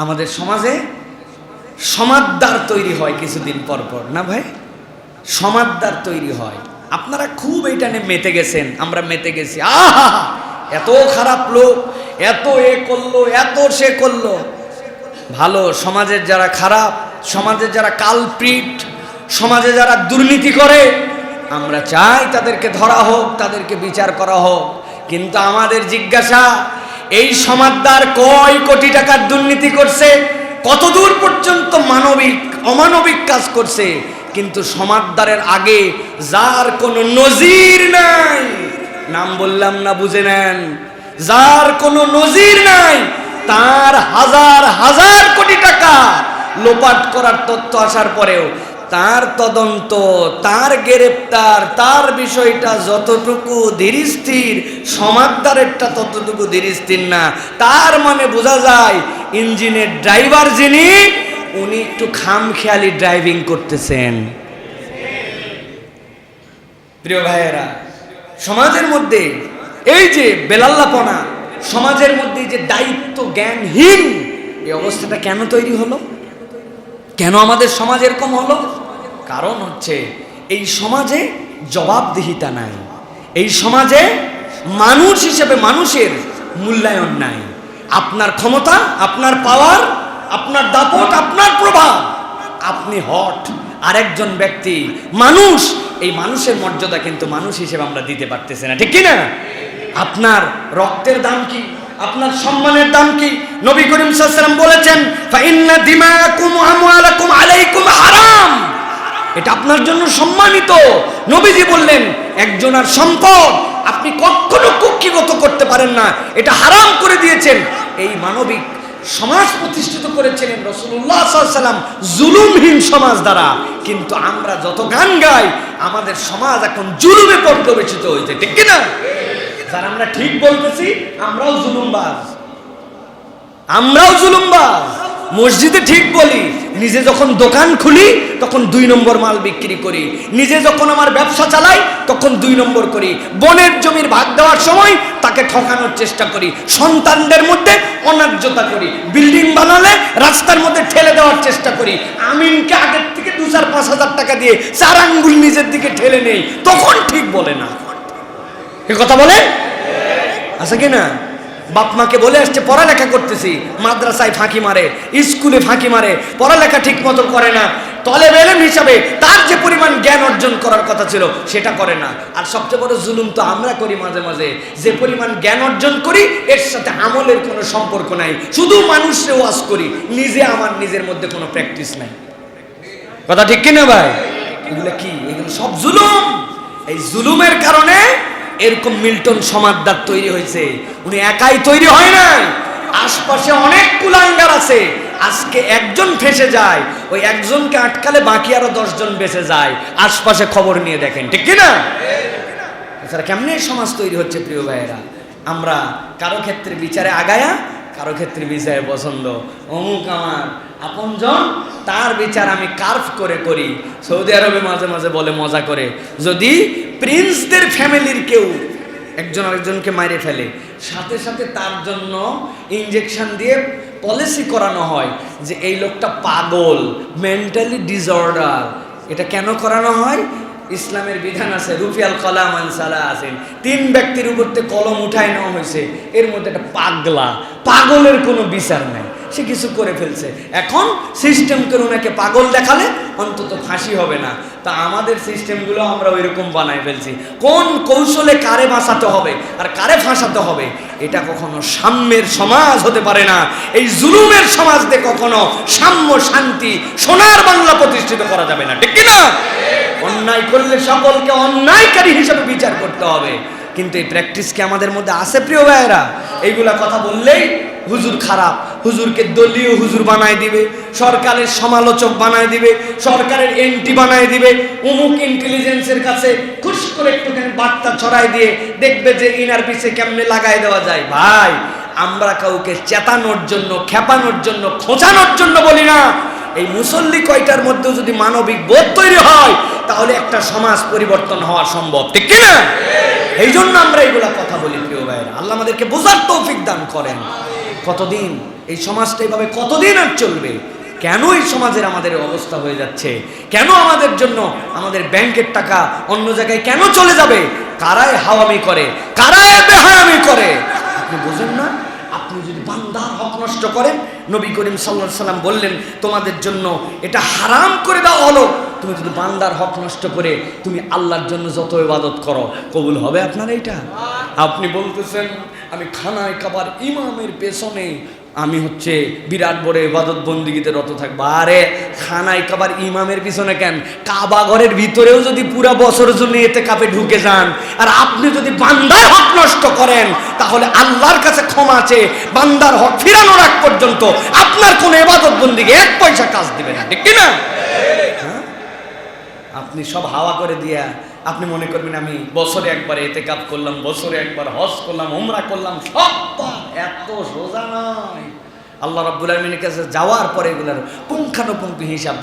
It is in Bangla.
আমাদের সমাজে সমাদদার তৈরি হয় কিছুদিন পর পর, না ভাই? সমাদদার তৈরি হয়। আপনারা খুব এইটা নিয়ে মেতে গেছেন, আমরা মেতে গেছি। আহা! এত খারাপ লোক, এত এ করল, এত সে করল। ভালো, সমাজের যারা খারাপ, সমাজের যারা কালপ্রিট, সমাজে যারা দুর্নীতি করে, আমরা চাই তাদেরকে ধরা হোক, তাদেরকে বিচার করা হোক। কিন্তু আমাদের জিজ্ঞাসা এই সমাজদার কয় কোটি টাকার দুর্নীতি করছে? কতদূর পর্যন্ত মানবিক, অমানবিক কাজ করছে? কিন্তু সমাজদারের আগে যার কোনো নজির নাই, নাম বললাম না, বুঝে নেন, যার কোনো নজির নাই, তার হাজার হাজার কোটি টাকা লোপাট করার তথ্য আসার পরেও তার তদন্ত, তার গ্রেপ্তার, তার বিষয়টা যতটুকু ধীরস্থির সমাজদারেরটা ততটুকু ধীরস্থির না। তার মানে বোঝা যায়, ইঞ্জিনের ড্রাইভার যিনি, উনি একটু খামখেয়ালি ড্রাইভিং করতেছেন। প্রিয় ভাইয়েরা, সমাজের মধ্যে এই যে বেলাল্লাপনা, সমাজের মধ্যে যে দায়িত্ব জ্ঞানহীন, এই অবস্থাটা কেন তৈরি হলো? কেন আমাদের সমাজ এরকম হলো? কারণ হচ্ছে, এই সমাজে জবাবদিহিতা নাই। এই সমাজে মানুষ হিসেবে মানুষের মূল্যায়ন নাই। আপনার ক্ষমতা, আপনার পাওয়ার আপনার দাপট, আপনার প্রভাব। আপনি হট, আরেকজন ব্যক্তি, মানুষ, এই মানুষের মর্যাদা কিন্তু মানুষ হিসেবে আমরা দিতে পারতেছি না, ঠিক কি না আপনার রক্তের দাম কি? আপনার সম্মানের দাম কি? নবী করিম সাল্লাম বলেছেন ফাইন্না দিমাকুম আমওয়ালাকুম আলাইকুম হারাম। এটা আপনার জন্য সম্মানিত। নবীজি বললেন একজনের সম্পদ আপনি কখনো কুক্ষিগত করতে পারেন না। এটা হারাম করে দিয়েছেন। এই মানবিক সমাজ প্রতিষ্ঠিত করেছিলেন রসুল্লাহ সাল্লাম জুলুমহীন সমাজ দ্বারা। কিন্তু আমরা যত গান গাই, আমাদের সমাজ এখন জুলুমে পর্যবেসিত হয়েছে, ঠিক কিনা? যারা আমরা ঠিক বলতেছি, আমরাও জুলুমবাজ। আমরাও জুলুমবাজ। মসজিদে ঠিক বলি, নিজে যখন দোকান খুলি, তখন দুই নম্বর মাল বিক্রি করি। নিজে যখন আমার ব্যবসা চালাই, তখন দুই নম্বর করি। বনের জমির ভাগ দেওয়ার সময় তাকে ঠকানোর চেষ্টা করি। সন্তানদের মধ্যে অন্যায্যতা করি। বিল্ডিং বানালে রাস্তার মধ্যে ঠেলে দেওয়ার চেষ্টা করি। আমিনকে আগের থেকে দু চার পাঁচ হাজার টাকা দিয়ে চার আঙ্গুল নিজের দিকে ঠেলে নেই। তখন ঠিক বলে না। এ কথা বলে? আছে কি না? বাপ মাকে বলে আসছে, পড়ালেখা করতেছি। মাদ্রাসায় ফাঁকি মারে, স্কুলে ফাঁকি মারে, পড়ালেখা ঠিক মতো করে না। তলে বেলেম হিসাবে তার যে পরিমাণ জ্ঞান অর্জন করার কথা ছিল, সেটা করে না। আর সবচেয়ে বড় জুলুম তো আমরা করি মাঝে মাঝে। যে পরিমাণ জ্ঞান অর্জন করি, এর সাথে আমলের কোনো সম্পর্ক নাই। শুধু মানুষে ওয়াজ করি, নিজে আমার নিজের মধ্যে কোনো প্র্যাকটিস নাই। কথা ঠিক কিনা ভাই? এগুলো কি? এগুলো সব জুলুম। এই জুলুমের কারণে এরকম মিল্টন সমাজদার তৈরি হয়েছে। উনি একাই তৈরি হয় নাই। আশপাশে অনেক কুলাঙ্গার আছে। আজকে একজন ফেসে যায়, ওই একজনকে আটকালে বাকি আরও দশজন বেঁচে যায়। আশপাশে খবর নিয়ে দেখেন, ঠিক কি না এছাড়া কেমনি সমাজ তৈরি হচ্ছে প্রিয় ভাইয়েরা? আমরা কারও ক্ষেত্রে বিচারে আগায়া, কারও ক্ষেত্রে বিচারে পছন্দ। অমুক আমার আপনজন তার বিচার আমি কার্ভ করে করি। সৌদি আরবে মাঝে মাঝে বলে মজা করে। যদি প্রিন্সদের ফ্যামিলির কেউ একজন আরেকজনকে মারে ফেলে, সাথে সাথে তার জন্য ইঞ্জেকশন দিয়ে পলিসি করানো হয় যে এই লোকটা পাগল মেন্টালি ডিসঅর্ডার এটা কেন করানো হয়? ইসলামের বিধান আছে রুফিয়াল কলাম আনসালা আছেন তিন ব্যক্তির উপর কলম উঠায় নেওয়া হয়েছে। এর মধ্যে একটা পাগলা। পাগলের কোনো বিচার নাই। সে কিছু করে ফেলছে। এখন সিস্টেম করে ওনাকে পাগল দেখালে অন্তত ফাঁসি হবে না। তা আমাদের সিস্টেমগুলো আমরা ওইরকম বানাই ফেলছি। কোন কৌশলে কারে বাঁচাতে হবে আর কারে ফাঁসাতে হবে, এটা কখনো সাম্যের সমাজ হতে পারে না। এই জুলুমের সমাজ দিয়ে কখনো সাম্য শান্তি সোনার বাংলা প্রতিষ্ঠিত করা যাবে না। ঠিক না অন্যায় করলে সকলকে অন্যায়কারী হিসেবে বিচার করতে হবে। কিন্তু এই প্র্যাকটিস কি আমাদের মধ্যে আছে প্রিয় ভাইয়েরা? এইগুলা কথা বললেই হুজুর খারাপ। হুজুরকে দলীয় হুজুর বানায় দিবে, সরকারের সমালোচক বানায় দিবে, সরকারের এন্টি বানায় দিবে, অমুক ইন্টেলিজেন্সের কাছে খুশ করে একটুখানি বার্তা ছড়াই দিয়ে দেখবে যে ইনার পিছে কেমনে লাগাই দেওয়া যায়। ভাই, আমরা কাউকে চেতানোর জন্য, খেপানোর জন্য, খোঁচানোর জন্য বলি না। এই মুসল্লি কয়টার মধ্যেও যদি মানবিক বোধ তৈরি হয়, তাহলে একটা সমাজ পরিবর্তন হওয়া সম্ভব। ঠিক কিনা এই জন্য আমরা এগুলা কথা বলি, প্রিয় ভাইরা আল্লাহ আমাদেরকে বোঝার তৌফিক দান করেন। কতদিন? এই সমাজটা এইভাবে কতদিন আর চলবে? কেন এই সমাজের আমাদের অবস্থা হয়ে যাচ্ছে? কেন আমাদের জন্য আমাদের ব্যাংকের টাকা অন্য জায়গায় কেন চলে যাবে? কারায় হাওয়ামি করে, কারায় বেহায়ামি করে। আপনি বুঝেন না? আপনি যদি বান্দার হক নষ্ট করেন, নবী করিম সাল্লাহ সাল্লাম বললেন, তোমাদের জন্য এটা হারাম করে দেওয়া হলো। তুমি যদি বান্দার হক নষ্ট করে, তুমি আল্লাহর জন্য যত ইবাদত করো, কবুল হবে আপনার এইটা? আপনি বলতেছেন, আমি খানায় খাবার ইমামের পেছনে, আমি হচ্ছে বিরাট বড় ইবাদত বন্দিগিতে রত থাকব। আরে, খানায় খাবার ইমামের পিছনে কেন? কাবা ঘরের ভিতরেও যদি পুরা বছরের জন্য এতে কাপে ঢুকে যান, আর আপনি যদি বান্দার হক নষ্ট করেন, তাহলে আল্লাহর কাছে ক্ষমা আছে বান্দার হক ফিরানোর আগ পর্যন্ত আপনার কোনো ইবাদত বন্দিকে এক পয়সা কাজ দিবে না, ঠিক কি না হ্যাঁ? আপনি সব হাওয়া করে দিয়া আপনি মনে করবেন আমি বছরে একবার এতে কাপ করলাম, বছরে একবার হজ করলাম ওমরা করলাম, সব এত সোজা নয়। আল্লাহ রাব্বুল আলমিনের কাছে যাওয়ার পরে এগুলার পুঙ্খানুপুঙ্খ হিসাব